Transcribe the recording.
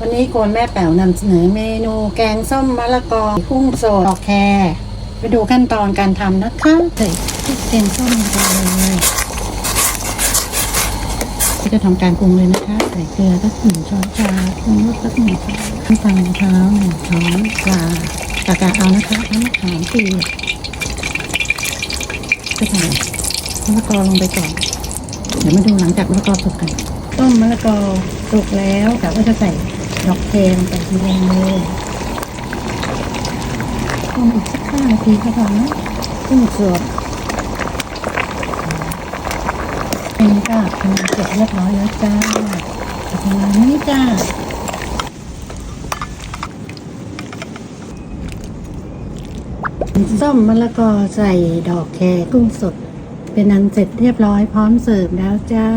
วันนี้โกนแม่แป๋วนำเสนอเมนูแกงส้มมะละกอกุ้งสดดอกแครไปดูขั้นตอนการทำนะคะใส่พริกแกงส้มลงไปเลยก็จะทำการปรุงเลยนะคะ ใส่เกลือสักหนึ่งช้อนชาปรุงรสสักหนึ่งช้อนน้ำตาลมะพร้าวหนึ่งช้อนปลากากาเอานะคะน้ำมะขามเปียกก็ใส่มะละกอลงไปก่อน เดี๋ยวมาดูหลังจากมะละกอสุกกัน ต้มมะละกอสุกแล้วกะว่าจะใส่ ดอกแครลงไปทีเดียวเลยต้มอีกสักห้านาทีก็พอนะกุ้งสดอันนี้ก็ทำเสร็จเรียบร้อยแล้วจ้าจะทำงานนี้จ้าส้มมะละกอใส่ดอกแครกุ้งสด เป็นอันเสร็จเรียบร้อยพร้อมเสิร์ฟแล้วจ้า